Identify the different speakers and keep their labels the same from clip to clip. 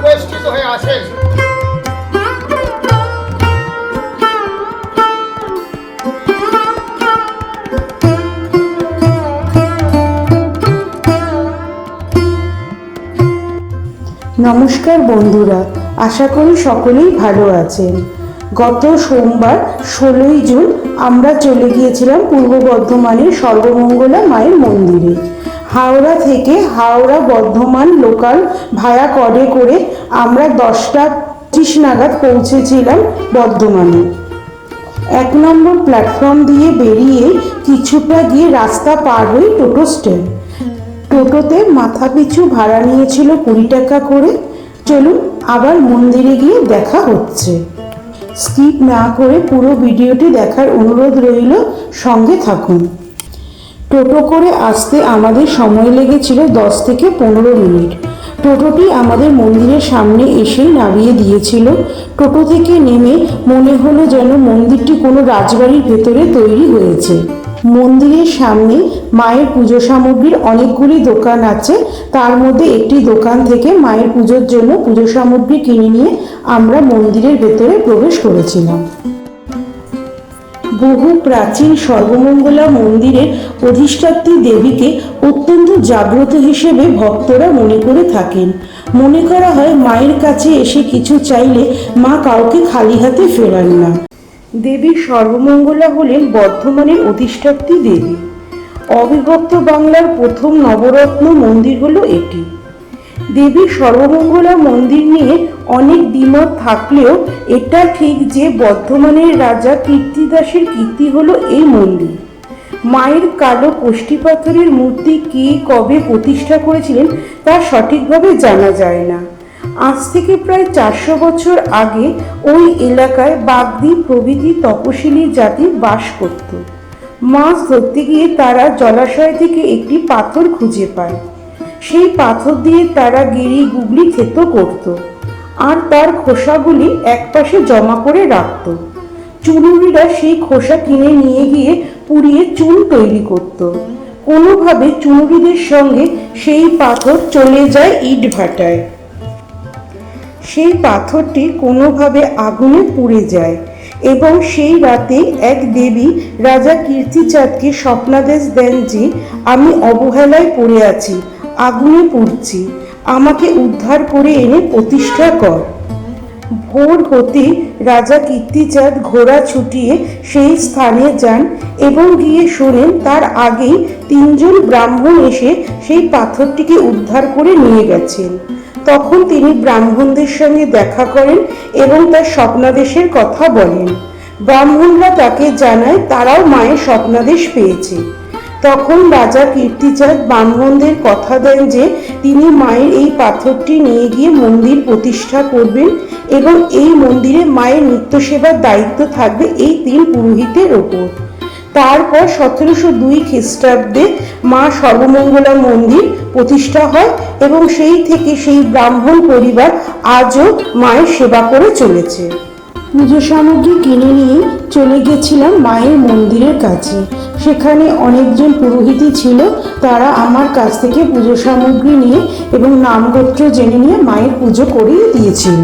Speaker 1: উপস্থিত হয়ে আসেন। নমস্কার বন্ধুরা, আশা করি সকলেই ভালো আছেন। গত সোমবার ষোলোই জুন আমরা চলে গিয়েছিলাম পূর্ব বর্ধমানের সর্বমঙ্গলা মায়ের মন্দিরে। হাওড়া থেকে হাওড়া বর্ধমান লোকাল ভায়া করে করে আমরা দশটা ত্রিশ নাগাদ পৌঁছেছিলাম বর্ধমানে। এক নম্বর প্ল্যাটফর্ম দিয়ে বেরিয়ে কিছুটা গিয়ে রাস্তা পার হয়ে টোটো স্ট্যান্ড টোটোতে মাথা পিছু ভাড়া নিয়েছিল কুড়ি টাকা করে। চলুন আবার মন্দিরে গিয়ে দেখা হচ্ছে। স্কিপ না করে পুরো ভিডিওটি দেখার অনুরোধ রইল, সঙ্গে থাকুন। টোটো করে আসতে আমাদের সময় লেগেছিল দশ থেকে পনেরো মিনিট। টোটোটি আমাদের মন্দিরের সামনে এসেই নামিয়ে দিয়েছিল। টোটো থেকে নেমে মনে হলো যেন মন্দিরটি কোনো রাজবাড়ির ভেতরে তৈরি হয়েছে। মন্দিরের সামনে মায়ের পুজো সামগ্রীর অনেকগুলি দোকান আছে। তার মধ্যে একটি দোকান থেকে মায়ের পুজোর জন্য পুজো সামগ্রী কিনে নিয়ে আমরা মন্দিরের ভেতরে প্রবেশ করেছিলাম। বহু প্রাচীন সর্বমঙ্গলা মন্দিরের অধিষ্ঠাত্রী দেবীকে অত্যন্ত জাগ্রত হিসেবে ভক্তরা মনে করে থাকেন। মনে করা হয় মায়ের কাছে এসে কিছু চাইলে মা কাউকে খালি হাতে ফেরান না। দেবী সর্বমঙ্গলা হলেন বর্ধমানের অধিষ্ঠাত্রী দেবী। অবিভক্ত বাংলার প্রথম নবরত্ন মন্দির হলো এটি। দেবী সর্বমঙ্গলা মন্দির নিয়ে অনেক দ্বিমত থাকলেও এটা ঠিক যে বর্ধমানের রাজা কীর্তিদাসের কীর্তি হলো এই মন্দির। মায়ের কালো পাথরের মূর্তি কে কবে প্রতিষ্ঠা করেছিলেন তা সঠিকভাবে জানা যায় না। আজ থেকে প্রায় চারশো বছর আগে ওই এলাকায় বাগদি প্রভৃতি তপশিলি জাতি বাস করত। মাছ ধরতে গিয়ে তারা জলাশয় থেকে একটি পাথর খুঁজে পায়। সেই পাথর দিয়ে তারা গিরি গুগলি খেত করত। আর তার খোসাগুলি একপাশে জমা করে রাখত। চুরুরিরা সেই খোসা কিনে নিয়ে গিয়ে পুড়িয়ে চুন তৈরি করত। কোনোভাবে চুনুরিদের সঙ্গে সেই পাথর চলে যায় ইট ভাটায়। সেই পাথরটি কোনোভাবে আগুনে পুড়ে যায় এবং সেই রাতে এক দেবী রাজা কীর্তিচাঁদকে স্বপ্নাদেশ দেন যে, আমি অবহেলায় পড়ে আছি আগুনে পুড়ছি। আমাকে উদ্ধার করে এনে প্রতিষ্ঠা কর। ভোর হতে রাজা কীর্তিচাঁদ ঘোড়া ছুটিয়ে সেই স্থানে যান এবং গিয়ে শোনেন তার আগেই তিনজন ব্রাহ্মণ এসে সেই পাথরটিকে উদ্ধার করে নিয়ে গেছেন। তখন তিনি ব্রাহ্মণদের সঙ্গে দেখা করেন এবং তার স্বপ্নাদেশের কথা বলেন। ব্রাহ্মণরা তাকে জানায় তারাও মায়ের স্বপ্নাদেশ পেয়েছে। তখন রাজা কীর্তিচাঁদ ব্রাহ্মণদের কথা দেন যে, তিনি মায়ের এই পাথরটি নিয়ে গিয়ে মন্দির প্রতিষ্ঠা করবেন এবং এই মন্দিরে মায়ের নিত্য সেবার দায়িত্ব থাকবে এই তিন পুরোহিতের ওপর। তারপর সতেরোশো দুই খ্রিস্টাব্দে মা সর্বমঙ্গলা মন্দির প্রতিষ্ঠা হয় এবং সেই থেকে সেই ব্রাহ্মণ পরিবার আজও মায়ের সেবা করে চলেছে। পুজো সামগ্রী কিনে নিয়ে চলে গেছিলাম মায়ের মন্দিরের কাছে। সেখানে অনেকজন পুরোহিতই ছিল, তারা আমার কাছ থেকে পুজো সামগ্রী নিয়ে এবং নামগোত্র জেনে নিয়ে মায়ের পুজো করিয়ে দিয়েছিল।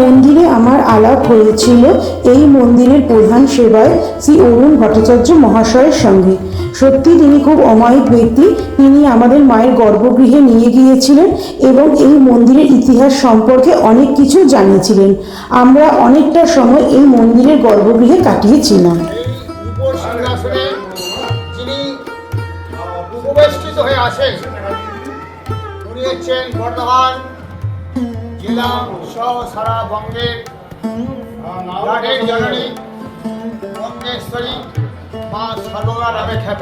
Speaker 1: মন্দিরে আমার আলাপ হয়েছিল। এই মন্দিরের প্রধান সেবায় শ্রী অরুণ ভট্টাচার্য মহাশয়ের সঙ্গে। সত্যি তিনি খুব অমায়িক ব্যক্তি। তিনি আমাদের মায়ের গর্ভগৃহে নিয়ে গিয়েছিলেন এবং এই মন্দিরের ইতিহাস সম্পর্কে অনেক কিছু জানিয়েছিলেন। আমরা অনেকটা সময় এই মন্দিরের গর্ভগৃহে কাটিয়েছিলাম।
Speaker 2: হয়ে আছেন উনি হচ্ছেন বর্ধমান জেলা সহ সারা বঙ্গের রাগের জননী বঙ্গেশ্বরী মা খ্যাত।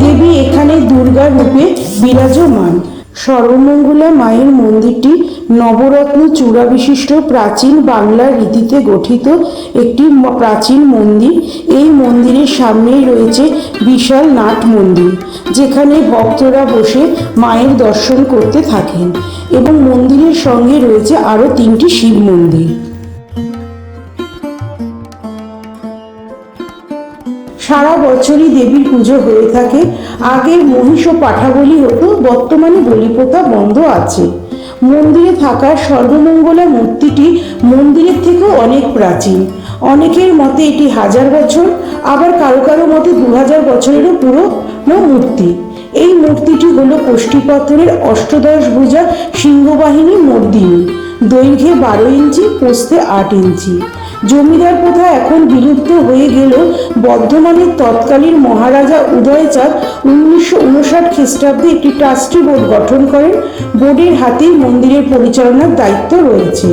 Speaker 1: দেবী এখানে দুর্গা রূপে বিরাজমান। সর্বমঙ্গলা মায়ের মন্দিরটি নবরত্ন চূড়া বিশিষ্ট প্রাচীন বাংলার রীতিতে গঠিত একটি প্রাচীন মন্দির। এই মন্দিরের সামনেই রয়েছে বিশাল নাট মন্দির, যেখানে ভক্তরা বসে মায়ের দর্শন করতে থাকেন এবং মন্দিরের সঙ্গে রয়েছে আরও তিনটি শিব মন্দির। বছরই দেবীর পুজো হয়ে থাকে। আগে মহিষ ও পাঠা বলি হতো বর্তমানে বলিপ্রথা বন্ধ আছে। মন্দিরে থাকা সর্বমঙ্গলা মূর্তিটি মন্দিরের থেকেও অনেক প্রাচীন। অনেকের মতে এটি হাজার বছর, আবার কারও কারও মতে দু হাজার বছরেরও পুরনো মূর্তি। এই মূর্তিটি হল কোষ্ঠীপত্রের অষ্টদশ ভুজা সিংহবাহিনী মর্দিনী। দৈর্ঘ্যে বারো ইঞ্চি, প্রস্থে আট ইঞ্চি। জমিদার প্রথা এখন বিলুপ্ত হয়ে গেলেও বর্ধমানের তৎকালীন মহারাজা উদয়চাঁদ উনিশশো উনষাট খ্রিস্টাব্দে একটি ট্রাস্টি বোর্ড গঠন করেন। বোর্ডের হাতেই মন্দিরের পরিচালনার দায়িত্ব রয়েছে।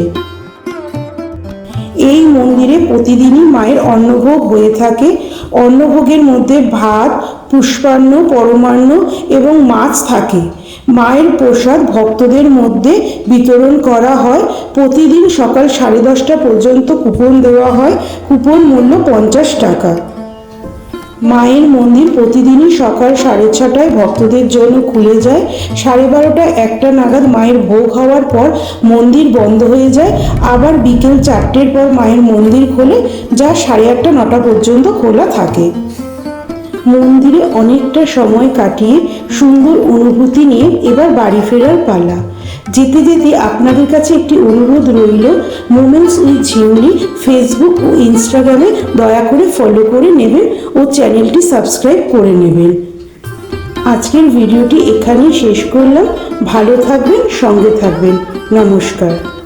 Speaker 1: এই মন্দিরে প্রতিদিনই মায়ের অন্নভোগ হয়ে থাকে। অন্নভোগের মধ্যে ভাত, পুষ্পান্ন, পরমান্ন এবং মাছ থাকে। মায়ের প্রসাদ ভক্তদের মধ্যে বিতরণ করা হয়। প্রতিদিন সকাল সাড়ে দশটা পর্যন্ত কুপন দেওয়া হয়। কুপন মূল্য পঞ্চাশ টাকা। মায়ের মন্দির প্রতিদিনই সকাল সাড়ে ছটায় ভক্তদের জন্য খুলে যায়। সাড়ে বারোটা একটা নাগাদ মায়ের ভোগ হওয়ার পর মন্দির বন্ধ হয়ে যায়। আবার বিকেল চারটের পর মায়ের মন্দির খোলে, যা সাড়ে আটটা নটা পর্যন্ত খোলা থাকে। মন্দিরে অনেকটা সময় কাটিয়ে সুন্দর অনুভূতি নিয়ে এবার বাড়ি ফেরার পালা। যেতে যেতে আপনাদের কাছে একটি অনুরোধ রইল মোমেন্টস উইথ ঝিউলি ফেসবুক ও ইনস্টাগ্রামে দয়া করে ফলো করে নেবেন ও চ্যানেলটি সাবস্ক্রাইব করে নেবেন। আজকের ভিডিওটি এখানেই শেষ করলাম। ভালো থাকবেন, সঙ্গে থাকবেন। নমস্কার।